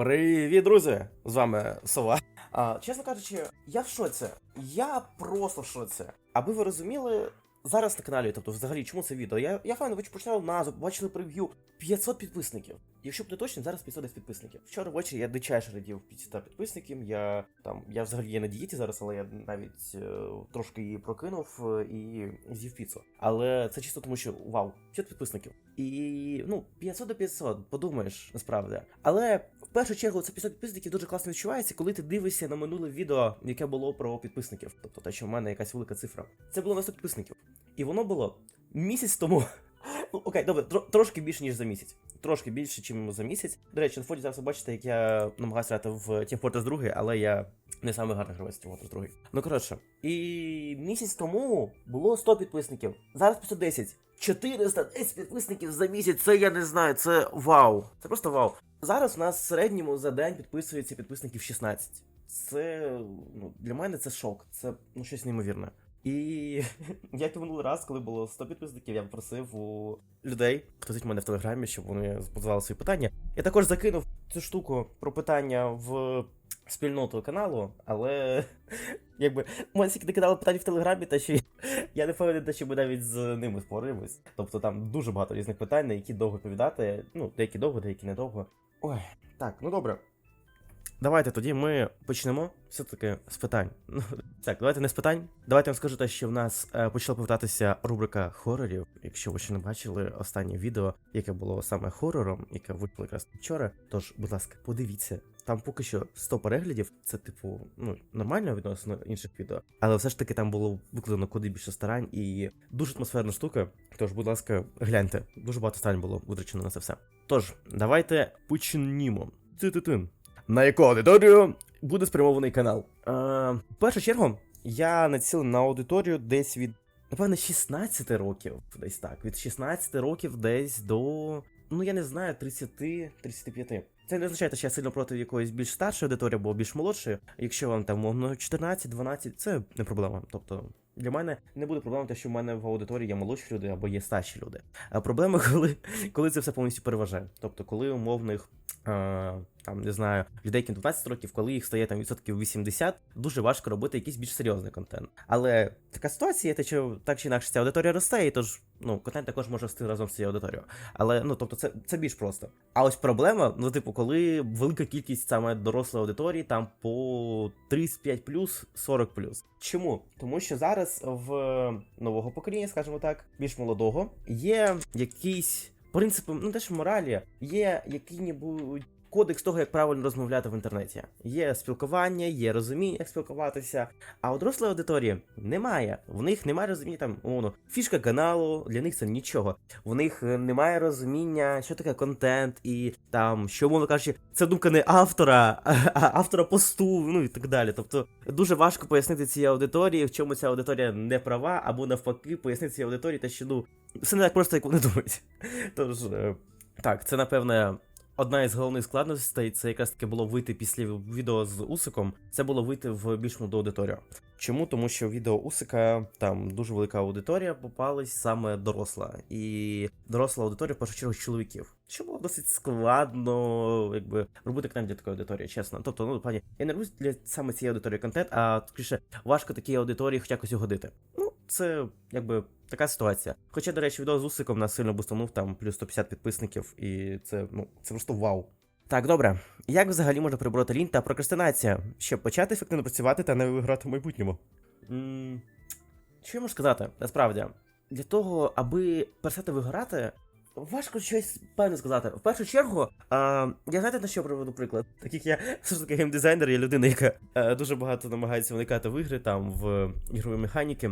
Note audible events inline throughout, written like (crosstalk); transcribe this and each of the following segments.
Привіт, друзі! З вами Сова. А, чесно кажучи, я в шоці. Я просто в шоці. Аби ви розуміли, зараз на каналі, тобто взагалі, чому це відео? Я, я файно ви почитали назву, побачили прев'ю 500 підписників. Якщо б не точно, зараз 510 підписників. Вчора ввечері я дичайше радів 500 підписників. Я там, я взагалі є на дієті зараз, але я навіть е, трошки її прокинув е, і з'їв піцу. Але це чисто тому, що вау, 500 підписників. І ну, 500 до 500, подумаєш, насправді. Але в першу чергу це 500 підписників дуже класно відчувається, коли ти дивишся на минуле відео, яке було про підписників. Тобто те, що в мене якась велика цифра. Це було на 100 підписників. І воно було місяць тому. (laughs) Ну, окей, добре, тр трошки більше, ніж за місяць. Трошки більше, ніж за місяць. До речі, на фоті зараз ви бачите, як я намагаюся грати в Team Fortress 2, але я не самий гарний гравець Team Fortress 2. Ну коротше, і місяць тому було 100 підписників. Зараз 510. 410 підписників за місяць, це я не знаю, це вау. Це просто вау. Зараз у нас в середньому за день підписується підписників 16. Це ну, для мене це шок. Це ну, щось неймовірне. І як і минулий раз, коли було 100 підписників, я попросив у людей, хто сидить мене в телеграмі, щоб вони задавали свої питання. Я також закинув цю штуку про питання в спільноту каналу, але (laughs) якби мене стільки накидали питань в телеграмі, та що я (laughs) не впевнений, що ми навіть з ними споримось. Тобто там дуже багато різних питань, на які довго відповідати. Ну, деякі довго, деякі недовго. Ой, так, ну добре. Давайте тоді ми почнемо все-таки з питань. (laughs) Ну, так, давайте не з питань. Давайте вам скажу те, що в нас е, почала повертатися рубрика хорорів. Якщо ви ще не бачили останнє відео, яке було саме хорором, яке вийшло якраз вчора. Тож, будь ласка, подивіться. Там поки що 100 переглядів, це типу, ну, нормально відносно інших відео. Але все ж таки там було викладено куди більше старань і дуже атмосферна штука. Тож, будь ласка, гляньте, дуже багато старань було витрачено на це все. Тож, давайте почнімо. Ти-ти-тин. На яку аудиторію буде спрямований канал? Е, в першу чергу, я націлений на аудиторію десь від, напевно, 16 років. Десь так. Від 16 років десь до. Ну, я не знаю, 30-35. Це не означає, що я сильно проти якоїсь більш старшої аудиторії або більш молодшої. Якщо вам там мовно 14-12, це не проблема. Тобто. Для мене не буде проблем, те, що в мене в аудиторії є молодші люди або є старші люди. А проблема, (laughs) коли, коли це все повністю переважає. Тобто, коли умовних там не знаю, людей, яким 12 років, коли їх стає там відсотків 80, дуже важко робити якийсь більш серйозний контент. Але така ситуація, те, що так чи інакше ця аудиторія росте, і тож ну, контент також може рости разом з цією аудиторією. Але ну тобто це, це більш просто. А ось проблема, ну, типу, коли велика кількість саме дорослої аудиторії, там по 35 40 Чому? Тому що зараз в нового покоління, скажімо так, більш молодого, є якісь принципи, ну теж моралі, є які-небудь кодекс того, як правильно розмовляти в інтернеті. Є спілкування, є розуміння, як спілкуватися. А у дорослої аудиторії немає. В них немає розуміння там, умовно, фішка каналу, для них це нічого. В них е, немає розуміння, що таке контент, і там, що мовно кажучи, це думка не автора, а автора посту, ну і так далі. Тобто дуже важко пояснити цій аудиторії, в чому ця аудиторія не права, або навпаки, пояснити цій аудиторії, те, що ну все не так просто, як вони (laughs) думають. Тож, е, так, це напевне. Одна із головних складностей це якраз таки було вийти після відео з Усиком. Це було вийти в більш молоду аудиторію. Чому? Тому що відео Усика там дуже велика аудиторія попалась саме доросла. І доросла аудиторія в першу чергу чоловіків. Що було досить складно, якби робити контент для такої аудиторії, чесно. Тобто, ну пані, я не роблю для саме цієї аудиторії контент, а скоріше важко такій аудиторії хоч якось угодити. Ну, це якби така ситуація. Хоча, до речі, відео з Усиком нас сильно бустанув, там плюс 150 підписників, і це ну це просто вау. Так, добре. Як взагалі можна прибороти лінь та прокрастинація, щоб почати ефективно працювати та не виграти в майбутньому? м що я можу сказати? Насправді, для того, аби перестати вигорати, важко щось певне сказати. В першу чергу, а, я знаєте, на що приведу приклад? Так як я (laughs) все ж таки геймдизайнер, я людина, яка е, дуже багато намагається вникати в ігри, там в ігрові механіки.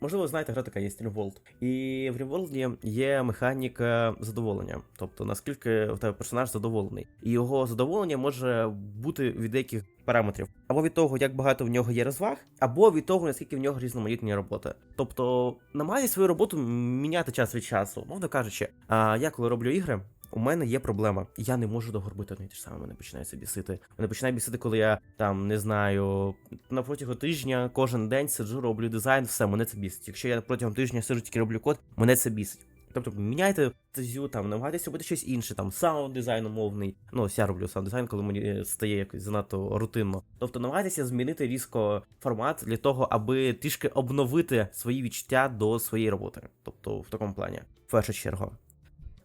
Можливо, знаєте, гра така є RimWorld. І в RimWorld є механіка задоволення. Тобто, наскільки в тебе персонаж задоволений. І його задоволення може бути від деяких параметрів. Або від того, як багато в нього є розваг, або від того, наскільки в нього різноманітні роботи. Тобто, намагайся свою роботу міняти час від часу, мовно кажучи. А я коли роблю ігри. У мене є проблема. Я не можу довго робити одне й те ж саме, мене починається бісити. Мене починає бісити, коли я там не знаю, на протягом тижня кожен день сиджу, роблю дизайн, все, мене це бісить. Якщо я протягом тижня сиджу тільки роблю код, мене це бісить. Тобто міняйте стезю, там, намагайтеся робити щось інше, там, саунд дизайн умовний. Ну, ось я роблю саунд дизайн, коли мені стає якось занадто рутинно. Тобто намагайтеся змінити різко формат для того, аби трішки обновити свої відчуття до своєї роботи. Тобто в такому плані, в першу чергу.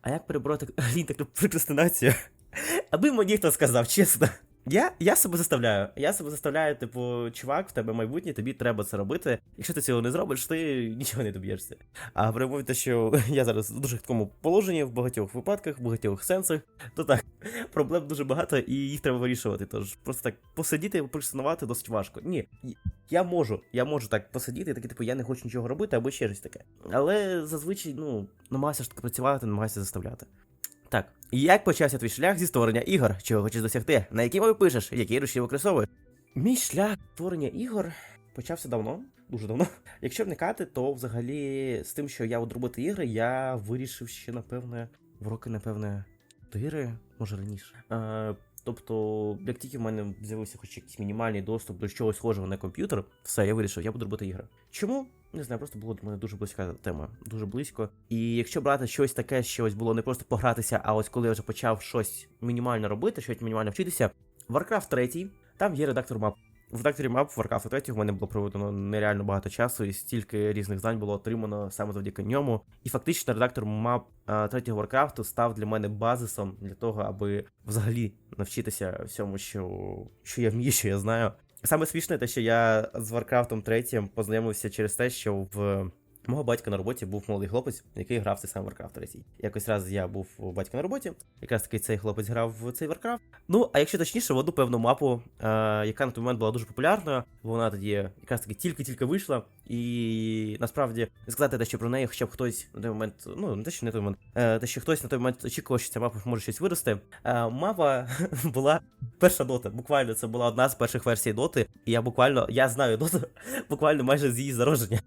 А як перебороти (laughs) лінь таку прокрастинацію? Аби мені хто сказав, чесно. Я, я себе заставляю. Я себе заставляю, типу, чувак, в тебе майбутнє, тобі треба це робити. Якщо ти цього не зробиш, ти (laughs) нічого не доб'єшся. А при те, що (laughs) я зараз в дуже такому положенні в багатьох випадках, в багатьох сенсах, то так, (laughs) проблем дуже багато і їх треба вирішувати. Тож просто так посидіти і прокрастинувати досить важко. Ні, я можу, я можу так посидіти, і таки, типу, я не хочу нічого робити або ще щось таке. Але зазвичай, ну, намагайся ж таки працювати, намагайся заставляти. Так, як почався твій шлях зі створення ігор? Чого хочеш досягти? На які мови пишеш? Які руші використовуєш? Мій шлях створення ігор почався давно, дуже давно. (laughs) Якщо вникати, то взагалі з тим, що я буду робити ігри, я вирішив ще, напевне, в роки, напевне, 4, може раніше. Е, тобто, як тільки в мене з'явився хоч якийсь мінімальний доступ до чогось схожого на комп'ютер, все, я вирішив, я буду робити ігри. Чому? Не знаю, просто було для мене дуже близька тема, дуже близько. І якщо брати щось таке, що ось було не просто погратися, а ось коли я вже почав щось мінімально робити, щось мінімально вчитися, Warcraft 3, там є редактор мап. В редакторі мап Warcraft 3 в мене було проведено нереально багато часу, і стільки різних знань було отримано саме завдяки ньому. І фактично редактор мап е, третього Warcraft став для мене базисом для того, аби взагалі навчитися всьому, що, що я вмію, що я знаю. Саме смішне те, що я з Warcraft 3 познайомився через те, що в мого батька на роботі був молодий хлопець, який грав цей сам Warcraft 3. Якось раз я був у батька на роботі, якраз таки цей хлопець грав в цей Warcraft. Ну, а якщо точніше, в одну певну мапу, е, яка на той момент була дуже популярною, вона тоді якраз таки тільки-тільки вийшла. І насправді сказати те, що про неї, хоча б хтось на той момент, ну не те, що не той момент, е, те, що хтось на той момент очікував, що ця мапа може щось вирости. Е, мапа (laughs) була перша дота. Буквально це була одна з перших версій доти. І я буквально, я знаю доту (laughs) буквально майже з її зародження.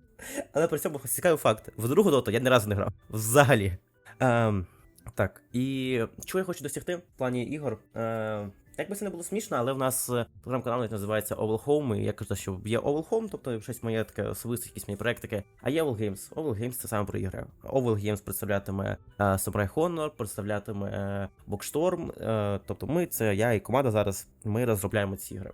Але при цьому цікавий факт: в другу доту я ні разу не грав. Взагалі. Ем, так, і чого я хочу досягти в плані ігор? Е, як би це не було смішно, але в нас е, телеграм-канал називається Oval Home, і я кажу, що є Oval Home, тобто щось моє таке особисте, якісь мої проектики. А є Oval Games. Oval Games це саме про ігри. Oval Games представлятиме е, Samurai Honor, представлятиме е, Boxstorm. Е, тобто ми, це я і команда зараз, ми розробляємо ці ігри.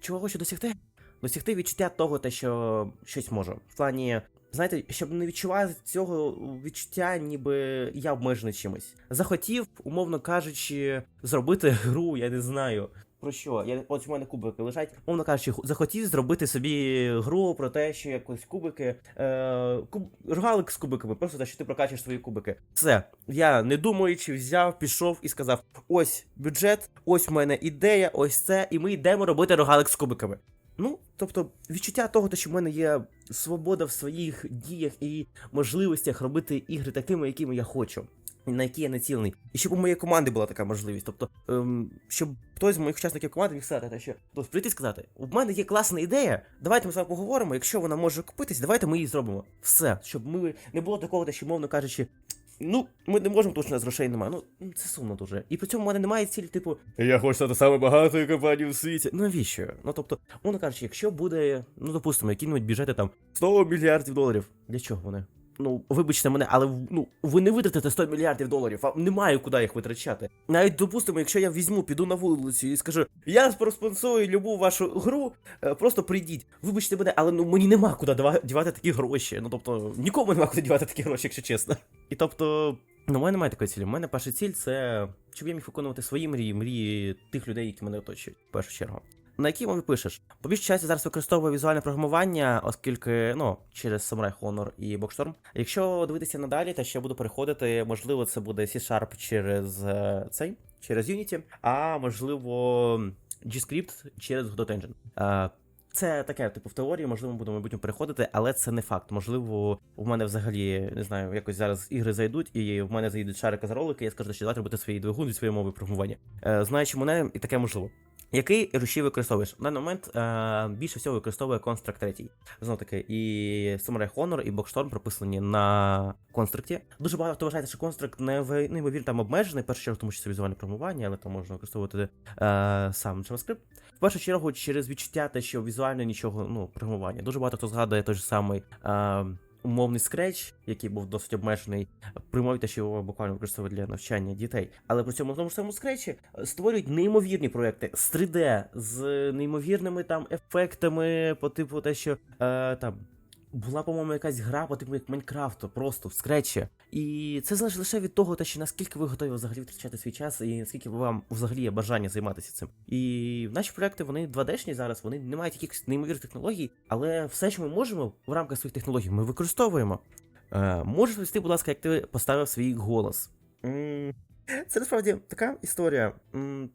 Чого хочу досягти? Досягти відчуття того, те, що щось можу. В плані, знаєте, щоб не відчувати цього відчуття, ніби я обмежений чимось. Захотів, умовно кажучи, зробити гру, я не знаю. Про що? Я ось у мене кубики лежать. Умовно кажучи, захотів зробити собі гру про те, що якось кубики. Е, куб, рогалик з кубиками, просто те, що ти прокачуєш свої кубики. Все. Я не думаючи, взяв, пішов і сказав: ось бюджет, ось в мене ідея, ось це, і ми йдемо робити рогалик з кубиками. Ну, тобто, відчуття того, що в мене є свобода в своїх діях і можливостях робити ігри такими, якими я хочу, на які я націлений. І щоб у моєї команди була така можливість. Тобто, ем, щоб хтось з моїх учасників команди міг сказати, що тобто, прийти і сказати: у мене є класна ідея, давайте ми з вами поговоримо. Якщо вона може купитись, давайте ми її зробимо. Все, щоб ми не було такого, що, мовно кажучи. Ну, ми не можемо, у нас грошей немає. Ну, це сумно дуже. І при цьому в мене немає цілі, типу, я хочу стати саме багатою компанією в світі. Ну навіщо? Ну тобто, мовно кажучи, якщо буде, ну допустимо, які-небудь бюджети там 100 мільярдів доларів. Для чого вони? Ну, вибачте мене, але ну ви не витратите 100 мільярдів доларів, а немає куди їх витрачати. Навіть допустимо, якщо я візьму, піду на вулицю і скажу, я проспонсорую любу вашу гру, е, просто прийдіть. Вибачте мене, але ну мені нема куди дівати такі гроші. Ну тобто, нікому нема куди дівати такі гроші, якщо чесно. І тобто. Ну, у мене немає такої цілі. У мене перша ціль це щоб я міг виконувати свої мрії, мрії тих людей, які мене оточують, в першу чергу. На якій мові пишеш? По більшій часті зараз використовую візуальне програмування, оскільки ну через Samurai Honor і Boxstorm. Якщо дивитися надалі, то ще буду переходити, можливо, це буде C-Sharp через е, цей, через Unity, а можливо G-Script через Godot Engine. Е, це таке, типу, в теорії, можливо, буду в переходити, але це не факт. Можливо, у мене взагалі не знаю, якось зараз ігри зайдуть, і в мене заїдуть шарики за ролики, і я скажу, що давайте робити свій двигун від своєї мови програмування. Е, знаючи мене, і таке можливо. Який рушій використовуєш? На даний момент е, більше всього використовує Construct 3. Знову таки, і Samurai Honor, і Boxstorm прописані на конструкті. Дуже багато хто вважає, що конструкт не неймовірно там обмежений, в першу чергу, тому що це візуальне програмування, але там можна використовувати е, сам JavaScript. В першу чергу, через відчуття те, що візуально нічого, ну, програмування. Дуже багато хто згадує той же самий. Е, умовний скреч, який був досить обмежений, приймав те, що його буквально використовували для навчання дітей. Але при цьому тому ж самому скречі створюють неймовірні проекти з 3D, з неймовірними там ефектами, по типу те, що е, там. Була, по-моєму, якась гра по типу як Майнкрафту, просто в скретчі. І це залежить лише від того, те, що наскільки ви готові взагалі втрачати свій час, і наскільки вам взагалі є бажання займатися цим. І наші проекти вони 2D-шні зараз, вони не мають якихось неймовірних технологій, але все, що ми можемо в рамках своїх технологій, ми використовуємо. Е, можеш розповісти, будь ласка, як ти поставив свій голос? Це насправді така історія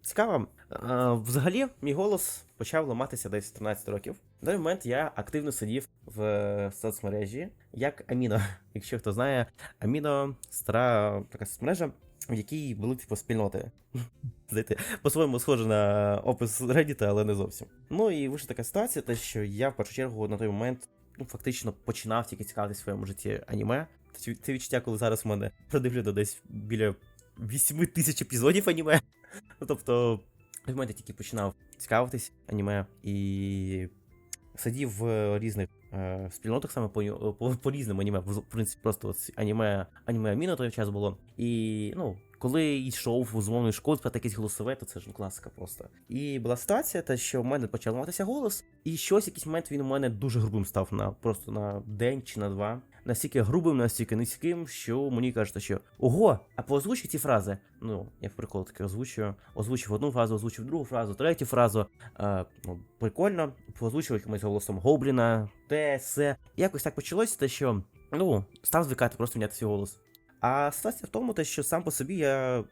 цікава. Е, Взагалі, мій голос почав ламатися десь 13 років. В той момент я активно сидів в соцмережі як Аміно. (laughs) Якщо хто знає, Аміно стара така соцмережа, в якій були типу спільноти. (laughs) Знаєте, по-своєму схоже на опис Reddit, але не зовсім. Ну і вийшла така ситуація, те, що я в першу чергу на той момент ну, фактично починав тільки цікавитися в своєму житті аніме. Це відчуття, коли зараз в мене продивлено десь біля 8 тисяч епізодів аніме. Ну тобто, в мене тільки починав цікавитись аніме і сидів в різних е, спільнотах саме по, по, по різним аніме. В принципі, просто ось аніме, аніме Аміна той час було. І ну. Коли йшов з умовної школи, спати якесь голосове, то це ж ну, класика просто. І була ситуація, те, що в мене почав ламатися голос, і щось якийсь момент він у мене дуже грубим став на просто на день чи на два. Настільки грубим, настільки низьким, що мені кажуть, що ого, а поозвучуй ці фрази. Ну, я в прикол таки озвучую. Озвучив одну фразу, озвучив другу фразу, третю фразу. Е, ну, прикольно, поозвучив якимось голосом Гобліна, те, се. Якось так почалося, те, що ну, став звикати, просто міняти свій голос. А ситуація в тому, те, що сам по собі я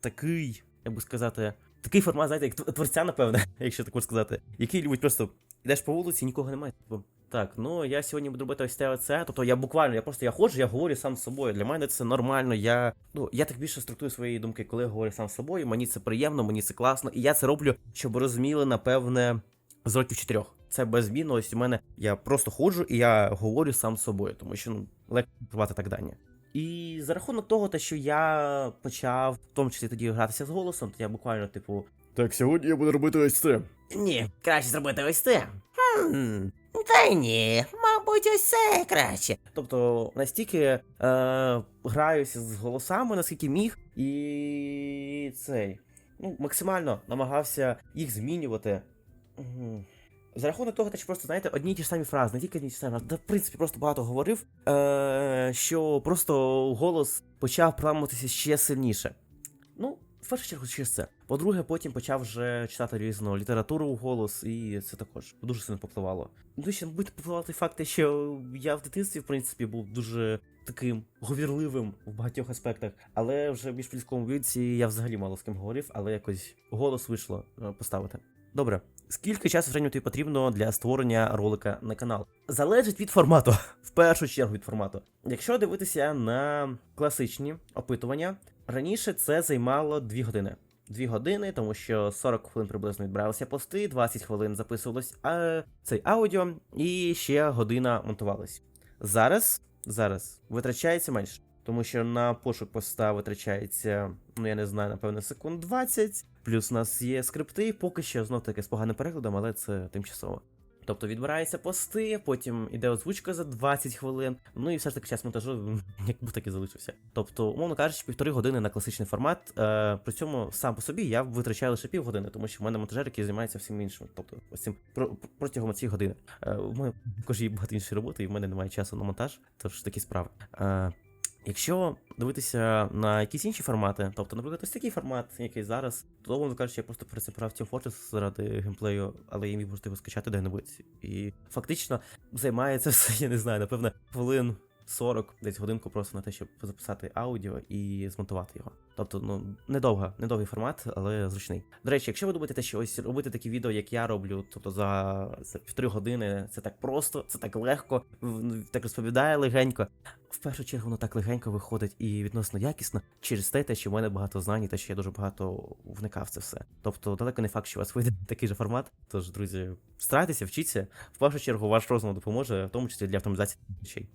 такий, як би сказати, такий формат, знаєте, як тв- творця, напевне, (laughs) якщо так можна сказати, який любить просто йдеш по вулиці, нікого немає. Типу, так, ну я сьогодні буду робити ось те оце. Тобто я буквально, я просто я ходжу, я говорю сам з собою. Для мене це нормально. Я ну я так більше структую свої думки, коли я говорю сам з собою. Мені це приємно, мені це класно, і я це роблю, щоб розуміли, напевне, з років чотирьох. Це беззмінно. Ось у мене я просто ходжу і я говорю сам з собою, тому що ну тривати так далі. І за рахунок того, те, що я почав в тому числі тоді гратися з голосом, то я буквально, типу, Так, сьогодні я буду робити ось це. ні, краще зробити ось це. Хм, та ні, мабуть, ось це краще. Тобто настільки е, граюся з голосами, наскільки міг, і цей. Ну, максимально намагався їх змінювати. Мгм. За рахунок того, що просто, знаєте, одні й ті ж самі фрази, не тільки одні й ті самі, фрази, та в принципі просто багато говорив, е, що просто голос почав проламуватися ще сильніше. Ну, в першу чергу, через це. По-друге, потім почав вже читати різну літературу у голос, і це також дуже сильно попливало. Ну, ще, мабуть, попливало той факт, що я в дитинстві, в принципі, був дуже таким говірливим в багатьох аспектах, але вже в міжпільському віці я взагалі мало з ким говорив, але якось голос вийшло е, поставити. Добре. Скільки часу в середньому тобі потрібно для створення ролика на канал? Залежить від формату, (laughs) в першу чергу від формату. Якщо дивитися на класичні опитування, раніше це займало 2 години. 2 години, тому що 40 хвилин приблизно відбиралися пости, 20 хвилин записувалось а, цей аудіо, і ще година монтувалась. Зараз, зараз витрачається менше. Тому що на пошук поста витрачається, ну я не знаю, напевно, секунд 20. Плюс у нас є скрипти, поки що знов таки з поганим перекладом, але це тимчасово. Тобто відбираються пости, потім іде озвучка за 20 хвилин. Ну і все ж таки час монтажу (laughs) як був так і залишився. Тобто, умовно кажучи, півтори години на класичний формат. Е, при цьому сам по собі я витрачаю лише півгодини, тому що в мене монтажер, який займається всім іншим. Тобто, ось цим про- протягом цієї години. Е, у мене також є багато іншої роботи, і в мене немає часу на монтаж, тож такі справи. Е, Якщо дивитися на якісь інші формати, тобто, наприклад, ось такий формат, який зараз, то воно кажучи, я просто пересипав цю фортес заради геймплею, але я міг його скачати де-небудь. І фактично займається (laughs) все, я не знаю, напевно, хвилин 40, десь годинку просто на те, щоб записати аудіо і змонтувати його. Тобто, ну, недовга, недовгий формат, але зручний. До речі, якщо ви думаєте, що ось робити такі відео, як я роблю, тобто за, півтори години, це так просто, це так легко, так розповідає легенько. В першу чергу воно так легенько виходить і відносно якісно через те, те, що в мене багато знань, і те, що я дуже багато вникав в це все. Тобто далеко не факт, що у вас вийде (laughs) такий же формат. Тож, друзі, старайтеся, вчіться. В першу чергу ваш розум допоможе, в тому числі для автоматизації речей.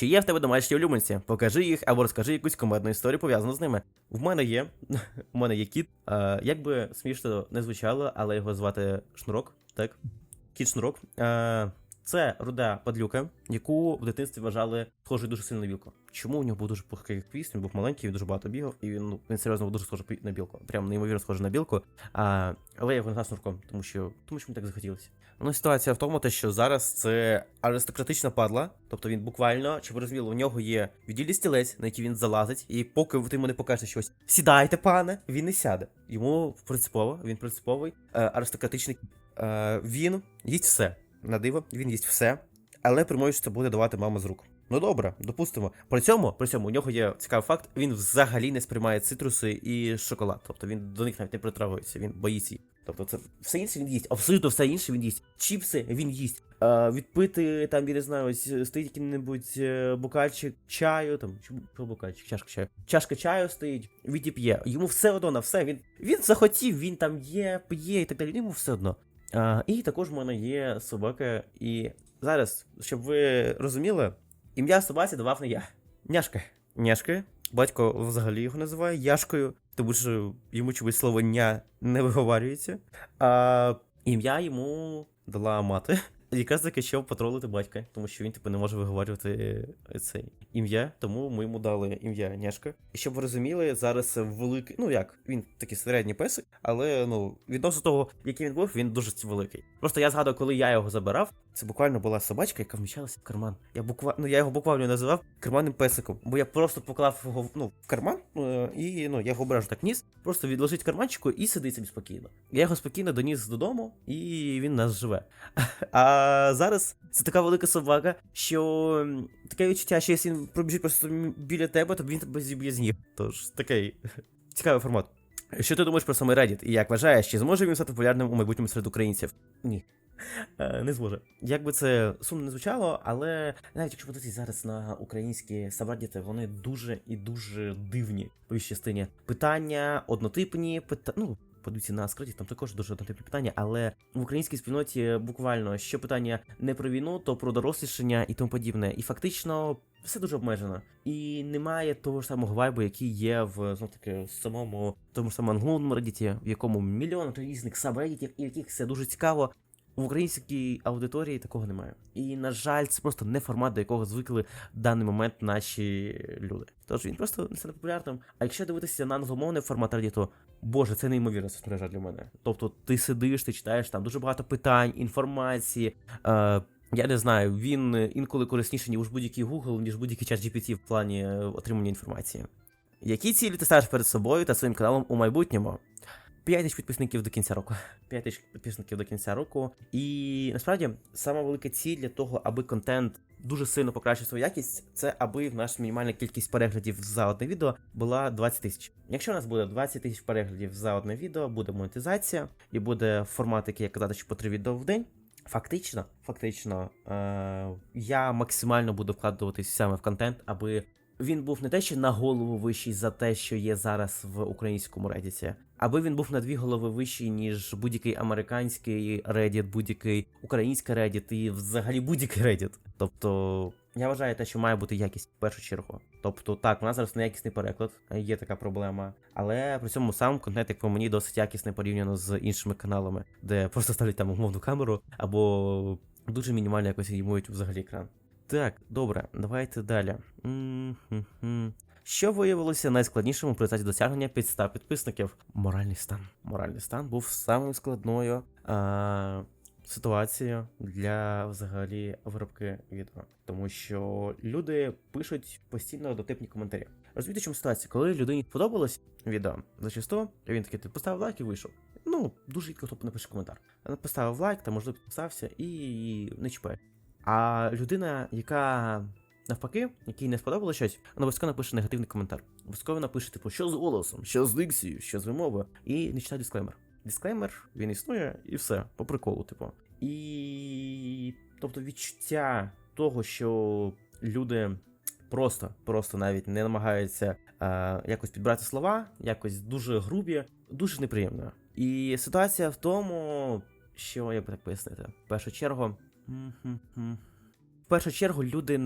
Чи є в тебе домашні улюбленці? Покажи їх або розкажи якусь комедну історію пов'язану з ними. В мене є. (laughs) У мене є кіт. Е, як би смішно не звучало, але його звати Шнурок, так? Кіт Шнурок. Е, Це руда падлюка, яку в дитинстві вважали схожою дуже сильно на білку. Чому у нього був дуже пухкий хвіст, він був маленький, він дуже багато бігав, і він, ну, він серйозно був дуже схожий на білку. Прям неймовірно схожий на білку. А, але я його назвав снурком, тому що, тому що мені так захотілося. Ну, ситуація в тому, що зараз це аристократична падла, тобто він буквально, щоб ви розуміли, у нього є відділі стілець, на який він залазить, і поки ти йому не покажеш щось, сідайте, пане, він не сяде. Йому принципово, він принциповий е, аристократичний. Е, він їсть все. На диво, він їсть все, але це буде давати мама з рук. Ну добре, допустимо. При цьому, при цьому у нього є цікавий факт, він взагалі не сприймає цитруси і шоколад. Тобто він до них навіть не притрагується, він боїться їх. Тобто це все інше він їсть, абсолютно все інше він їсть. Чіпси він їсть. Е, відпити там, я не знаю, стоїть який-небудь е, бокальчик чаю, там, чи бу- бокальчик, чашка чаю. Чашка чаю стоїть, відіп'є. Йому все одно на все. Він, він захотів, він там є, п'є і так далі. Йому все одно. А, і також в мене є собака, і зараз, щоб ви розуміли, ім'я собаці давав не я. Няшка. Няшка. Батько взагалі його називає Яшкою, тому що йому чомусь слово ня не виговарюється. А ім'я йому дала мати. Якраз таки, щоб потролити батька, тому що він типу не може виговорювати е, це ім'я, тому ми йому дали ім'я Няшка. І щоб ви розуміли, зараз великий, ну як, він такий середній песик, але ну, відносно того, який він був, він дуже великий. Просто я згадую, коли я його забирав, це буквально була собачка, яка вміщалася в карман. Я буквально, ну я його буквально називав карманним песиком, бо я просто поклав його ну, в карман, е, і ну, я його обережно так ніс, просто відложить карманчику і сидить собі спокійно. Я його спокійно доніс додому, і він нас живе. (laughs) А зараз це така велика собака, що таке відчуття, що якщо він пробіжить просто біля тебе, то він тебе зіб'є з ніг. Тож такий (laughs) цікавий формат. Що ти думаєш про саме Reddit? І як вважаєш, чи зможе він стати популярним у майбутньому серед українців? Ні. Е, Не зможе. Як би це сумно не звучало, але навіть якщо подивитися зараз на українські сабрадіти, вони дуже і дуже дивні по частині. Питання однотипні, пита... ну, подивіться на складі, там також дуже однотипні питання, але в українській спільноті буквально що питання не про війну, то про дорослішання і тому подібне. І фактично все дуже обмежено. І немає того ж самого вайбу, який є в знов таки самому тому ж самому Reddit, в якому мільйон різних сабреддітів, і в яких все дуже цікаво. В українській аудиторії такого немає. І, на жаль, це просто не формат, до якого звикли в даний момент наші люди. Тож він просто не стане популярним. А якщо дивитися на англомовний формат Reddit, боже, це неймовірна спостережа для мене. Тобто ти сидиш, ти читаєш там дуже багато питань, інформації. Е, я не знаю, він інколи корисніший, ніж будь-який Google, ніж будь-який чат GPT в плані е, отримання інформації. Які цілі ти ставиш перед собою та своїм каналом у майбутньому? 5 тисяч підписників до кінця року. (laughs) 5 тисяч підписників до кінця року. І насправді сама велика ціль для того, аби контент дуже сильно покращив свою якість, це аби в нас мінімальна кількість переглядів за одне відео була 20 тисяч. Якщо у нас буде 20 тисяч переглядів за одне відео, буде монетизація і буде формат, який я казати, що по 3 відео в день. Фактично, фактично, е- я максимально буду вкладуватись саме в контент, аби він був не те, що на голову вищий за те, що є зараз в українському Reddit, аби він був на дві голови вищий, ніж будь-який американський Reddit, будь-який український Reddit і взагалі будь-який Reddit. Тобто. Я вважаю те, що має бути якість в першу чергу. Тобто, так, у нас зараз неякісний переклад, є така проблема. Але при цьому сам контент, як по мені, досить якісний порівняно з іншими каналами, де просто ставлять там умовну камеру, або дуже мінімально якось анімують взагалі екран. Так, добре, давайте далі. М-м-м. Що виявилося найскладнішим у процесі досягнення 500 підписників? Моральний стан. Моральний стан був самою складною а, ситуацією для взагалі виробки відео. Тому що люди пишуть постійно дотипні коментарі. Розумієте, чому ситуація? Коли людині сподобалось відео, зачасту він такий ти поставив лайк і вийшов. Ну, дуже рідко хто напише коментар. Поставив лайк, там можливо підписався і не чіпає. А людина, яка навпаки, якій не сподобалося щось, вона обов'язково напише негативний коментар. Обов'язково напише, типу, що з голосом, що з дикцією, що з вимовою, і не читає дисклеймер. Дисклеймер, він існує, і все, по приколу, типу. І тобто відчуття того, що люди просто, просто навіть не намагаються е, якось підбирати слова, якось дуже грубі, дуже неприємно. І ситуація в тому, що як би так пояснити, в першу чергу. В першу чергу люди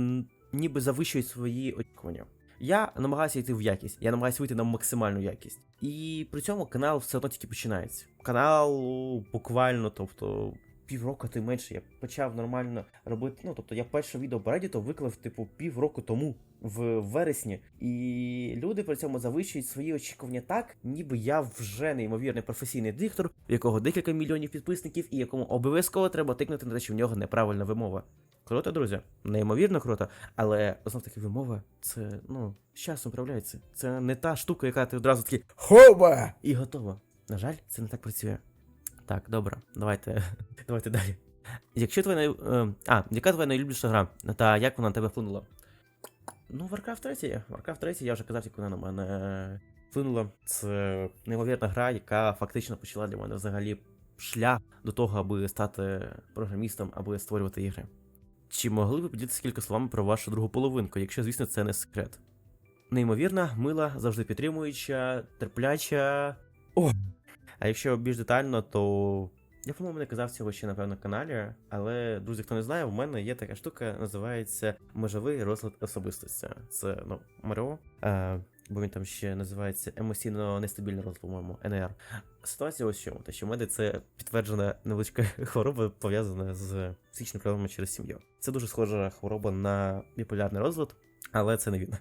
ніби завищують свої очікування. Я намагаюся йти в якість, я намагаюся вийти на максимальну якість. І при цьому канал все одно тільки починається. Канал буквально, тобто, півроку, й менше. Я почав нормально робити. Ну, тобто я перше відео по Reddit виклав, типу, півроку тому, в вересні. І люди при цьому завищують свої очікування так, ніби я вже неймовірний професійний диктор, у якого декілька мільйонів підписників, і якому обов'язково треба тикнути на те, що в нього неправильна вимова. Круто, друзі, неймовірно круто, але знов таки вимова це ну з часом проявляється. Це не та штука, яка ти одразу такий хоба! і готово. На жаль, це не так працює. Так, добре, давайте, (laughs) давайте далі. Якщо твоя най... е, А, яка твоя найлюбленіша гра? Та як вона на тебе вплинула? Ну, Warcraft 3. Warcraft 3, я вже казав, як вона на мене вплинула. Це неймовірна гра, яка фактично почала для мене взагалі шлях до того, аби стати програмістом, аби створювати ігри. Чи могли ви поділитися кілька словами про вашу другу половинку, якщо, звісно, це не секрет? Неймовірна, мила, завжди підтримуюча, терпляча. О! А якщо більш детально, то я, по-моєму, не казав цього ще напевно на каналі, але, друзі, хто не знає, в мене є така штука, називається межовий розлад особистості. Це ну, МРО, е, бо він там ще називається емоційно нестабільний розлад, по-моєму, НР. Ситуація ось чому, те, що в мене це підтверджена невеличка (laughs) хвороба, пов'язана з психічними проблемами через сім'ю. Це дуже схожа хвороба на біполярний розлад, але це не він.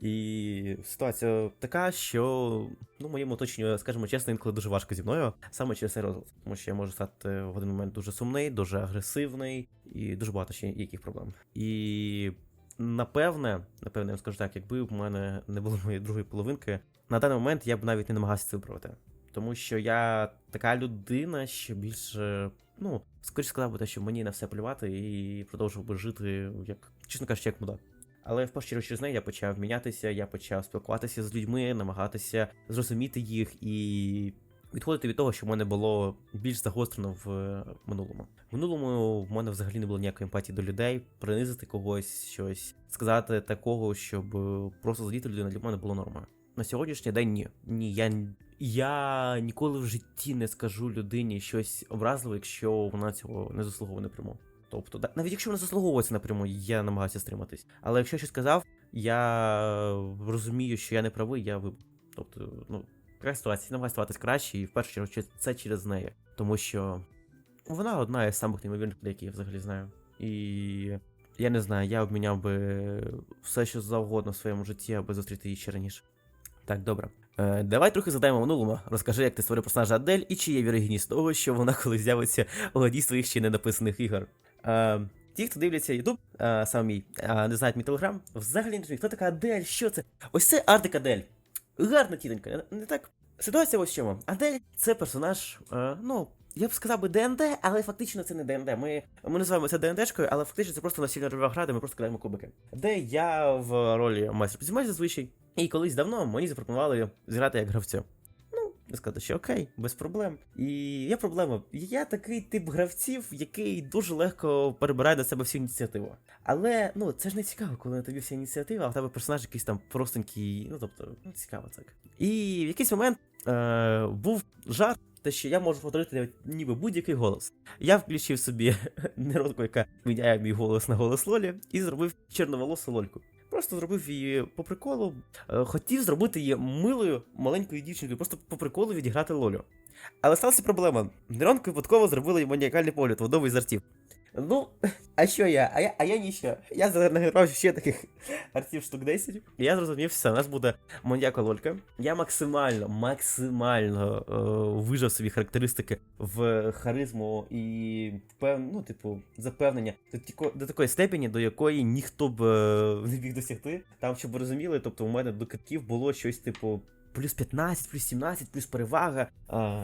І ситуація така, що ну, моєму оточенню, скажімо чесно, інколи дуже важко зі мною, саме через цей розлад. Тому що я можу стати в один момент дуже сумний, дуже агресивний і дуже багато ще яких проблем. І напевне, напевне, я скажу так, якби в мене не було моєї другої половинки, на даний момент я б навіть не намагався це виправити. Тому що я така людина, що більше, ну, скоріше сказав би те, що мені на все плювати і продовжував би жити, як, чесно кажучи, як мудак. Але в першу через неї я почав мінятися, я почав спілкуватися з людьми, намагатися зрозуміти їх і відходити від того, що в мене було більш загострено в е, минулому. В минулому в мене взагалі не було ніякої емпатії до людей, принизити когось, щось сказати такого, щоб е, просто задіти людину для мене було нормою. На сьогоднішній день ні. Ні, я, я ніколи в житті не скажу людині щось образливе, якщо вона цього не заслуговує напряму. Тобто, да- навіть якщо вона заслуговує це напряму, я намагаюся стриматись. Але якщо щось сказав, я розумію, що я не правий, я виб... Тобто, ну, намагаюся ставатись краще, і в першу чергу це через неї. Тому що вона одна із самих неймовірних людей, які я взагалі знаю. І я не знаю, я обміняв би все, що завгодно в своєму житті, аби зустріти її ще раніше. Так, добре. Е, давай трохи задаємо минулому. Розкажи, як ти створив персонажа Адель і чи є вірогідність того, що вона колись з'явиться у одній з твоїх ще не написаних ігор. Е, ті, хто дивляться YouTube, е, саме мій, е, не знають мій телеграм, взагалі не розуміють, хто така Адель, що це? Ось це Артик Адель. Гарна тітонька, не, так? Ситуація ось в чому. Адель це персонаж, е, ну. Я б сказав би ДНД, але фактично це не ДНД. Ми, ми називаємо це ДНДшкою, але фактично це просто настільки гра, де ми просто кидаємо кубики. Де я в ролі майстер підземель зазвичай. І колись давно мені запропонували зіграти як гравцю. Я сказати, що окей, без проблем. І є проблема. Я такий тип гравців, який дуже легко перебирає до себе всю ініціативу. Але ну це ж не цікаво, коли на тобі вся ініціатива, а в тебе персонаж якийсь там простенький, ну тобто, ну цікаво так. І в якийсь момент е, був жарт. Те, що я можу повторити ніби будь-який голос. Я включив собі (laughs) неродку, яка міняє мій голос на голос Лолі, і зробив чорноволосу лольку. Просто зробив її по приколу. Е, Хотів зробити її милою маленькою дівчинкою, просто по приколу відіграти Лолю. Але сталася проблема. Нейронка випадково зробила йому маніакальний погляд водовий із артів. Ну, а що я? А я, а я ніщо. Я награв ще таких артів штук 10. І я зрозумів, все, у нас буде маньяка лолька. Я максимально, максимально е, вижав собі характеристики в харизму і пев, ну, типу, запевнення до, тіко- до такої степені, до якої ніхто б е, не міг досягти. Там, щоб ви розуміли, тобто у мене до китків було щось типу. Плюс 15, плюс 17, плюс перевага.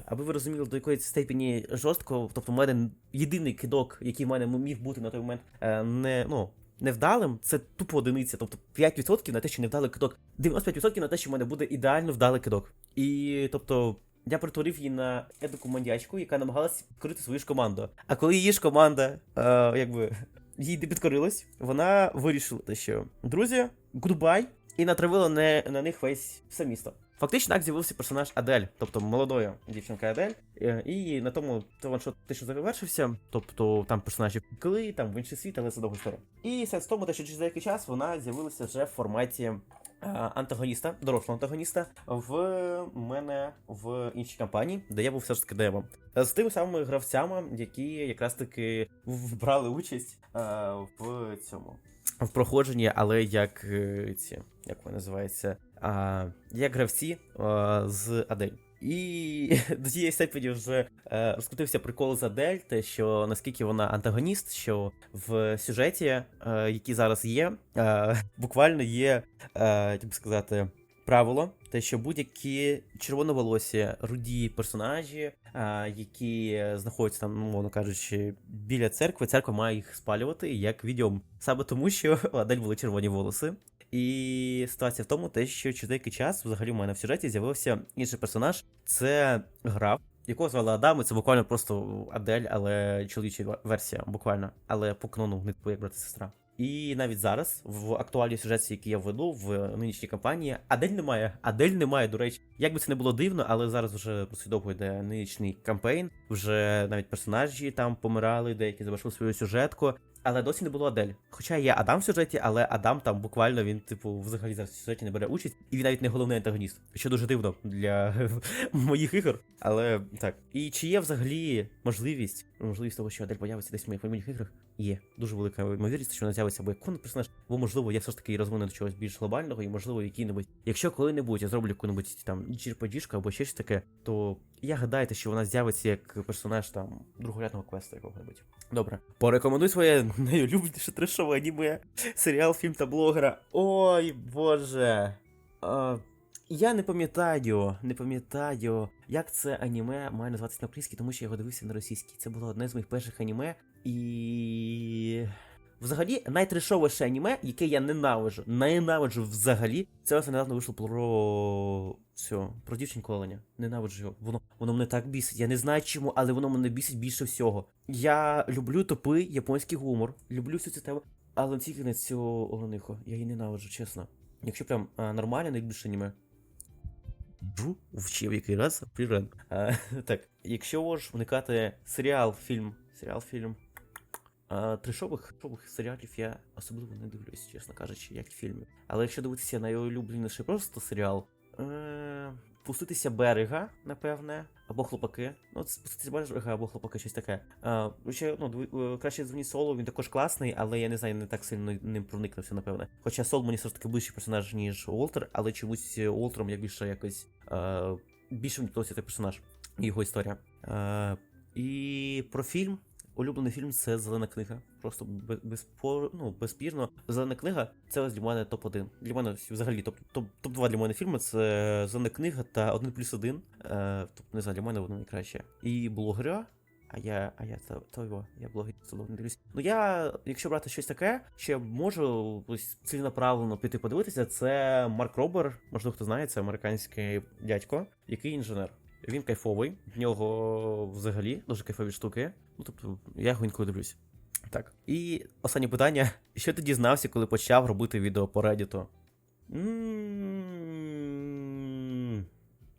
Аби ви розуміли, до якої степені жорстко, тобто, у мене єдиний кидок, який в мене міг бути на той момент, е, не, ну, невдалим, це тупо одиниця. Тобто 5% на те, що невдалий кидок, 95% на те, що в мене буде ідеально вдалий кидок. І тобто. Я перетворив її на едуку маньячку, яка намагалась підкорити свою ж команду. А коли її ж команда, е, якби їй не підкорилась, вона вирішила, що друзі, гудбай, і натравила не, на них весь все місто. Фактично так з'явився персонаж Адель, тобто молодою дівчинка Адель. Е, І на тому то ваншот що завершився, тобто там персонажі втекли, там в інший світ, але це довга історія. І сенс в тому, те, що через деякий час вона з'явилася вже в форматі е, антагоніста, дорослого антагоніста, в мене в іншій кампанії, де я був все ж таки демом. Е, З тими самими гравцями, які якраз таки брали участь в цьому. В проходженні, але як ці, як вони називаються, як гравці з Адель. І (laughs) до цієї степені вже е, розкрутився прикол з Адель, те, що наскільки вона антагоніст, що в сюжеті, е, який зараз є, е, (laughs) буквально є, е, як би сказати, правило, те, що будь-які червоноволосі, руді персонажі, е, які знаходяться там, ну, мовно кажучи, біля церкви, церква має їх спалювати як відьом. Саме тому, що (laughs) у Адель були червоні волоси. І ситуація в тому, те, що через деякий час взагалі в мене в сюжеті з'явився інший персонаж. Це граф, якого звали Адам, і це буквально просто Адель, але чоловіча версія, буквально. Але по канону не типу як брат сестра. І навіть зараз, в актуальній сюжеті, який я веду в нинішній кампанії, Адель немає. Адель немає, до речі. Як би це не було дивно, але зараз вже досить йде нинішній кампейн. Вже навіть персонажі там помирали, деякі завершили свою сюжетку. Але досі не було Адель. Хоча є Адам в сюжеті, але Адам там буквально він, типу, взагалі зараз в сюжеті не бере участь, і він навіть не головний антагоніст. Що дуже дивно для (laughs) моїх ігор. Але так. І чи є взагалі можливість, можливість того, що Адель появиться десь в моїх фамільних іграх? Є дуже велика ймовірність, що вона з'явиться або як конний персонаж, або можливо, я все ж таки розвину до чогось більш глобального, і можливо, який-небудь. Якщо коли-небудь я зроблю яку-небудь там JRPG-шку або ще щось таке, то я гадаю, що вона з'явиться як персонаж там другорядного квесту якого-небудь. Добре. Порекомендуй своє найулюбленіше трешове аніме, серіал, фільм та блогера. Ой, боже. А, я не пам'ятаю, не пам'ятаю, як це аніме має називатися на українській, тому що я його дивився на російській. Це було одне з моїх перших аніме. І. Взагалі, найтрешовіше аніме, яке я ненавиджу, ненавиджу взагалі, це ось недавно вийшло про. Все, про дівчинку Оленя. Ненавиджу його. Воно, воно мене так бісить. Я не знаю чому, але воно мене бісить більше всього. Я люблю тупий японський гумор, люблю всю цю тему, але тільки не цю Олениху. Я її ненавиджу, чесно. Якщо прям а, нормально, найбільше аніме. Джу вчив який раз прирен. (laughs) Так, якщо ж вникати серіал, фільм, серіал, фільм. А, трешових, трешових серіалів я особливо не дивлюсь, чесно кажучи, як фільмів. Але якщо дивитися найулюбленіший просто серіал, е- Пуститися берега, напевне, або хлопаки. Ну, от спуститися берега або хлопаки, щось таке. А, ще, ну, е, краще дзвоніть соло, він також класний, але я не знаю, не так сильно ним проникнувся, напевне. Хоча Сол мені все ж таки ближчий персонаж, ніж Уолтер, але чомусь Уолтером я більше якось е, більше мені подобається той персонаж і його історія. Е, і про фільм. Улюблений фільм це Зелена книга. Просто без, безпор, ну, безспірно. Зелена книга це ось для мене топ-1. Для мене взагалі топ, топ, топ-2 для мене фільми це Зелена книга та 1 плюс 1. Е, тобто, не знаю, для мене воно найкраще. І блогера. А я, а я то, то його, я блогер цілого не дивлюсь. Ну я, якщо брати щось таке, я можу ось ціленаправлено піти подивитися, це Марк Робер, можливо, хто знає, це американський дядько, який інженер. Він кайфовий, в нього взагалі дуже кайфові штуки. Ну тобто, я його інколи дивлюсь. Так. І останнє питання: що ти дізнався, коли почав робити відео по Reddit?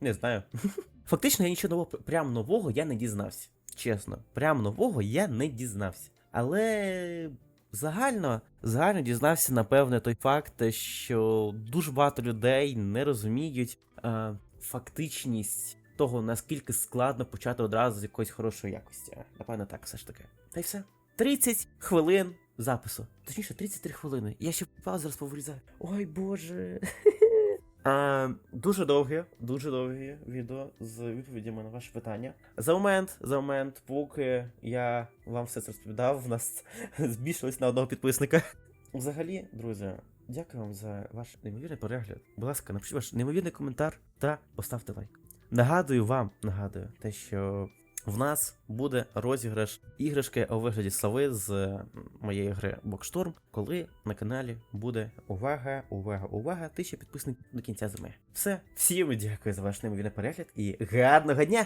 Не знаю. (laughs) Фактично, я нічого нового, прям нового я не дізнався. Чесно, прям нового я не дізнався. Але загально, загально дізнався, напевне, той факт, що дуже багато людей не розуміють е, фактичність того, наскільки складно почати одразу з якоїсь хорошої якості. Напевно, так все ж таки. Та й все. 30 хвилин запису. Точніше, 33 хвилини. Я ще паузу зараз повирізаю. Ой боже. (laughs) А, дуже довге, дуже довге відео з відповідями на ваші питання. За момент, за момент, поки я вам все це розповідав, в нас (laughs) збільшилось на одного підписника. Взагалі, друзі, дякую вам за ваш неймовірний перегляд. Будь ласка, напишіть ваш неймовірний коментар та поставте лайк. Нагадую вам, нагадую, те, що в нас буде розіграш іграшки у вигляді сови з моєї гри Бокшторм, коли на каналі буде увага, увага, увага, тисяча підписників до кінця зими. Все, всім дякую за ваш неймовірний перегляд і гарного дня!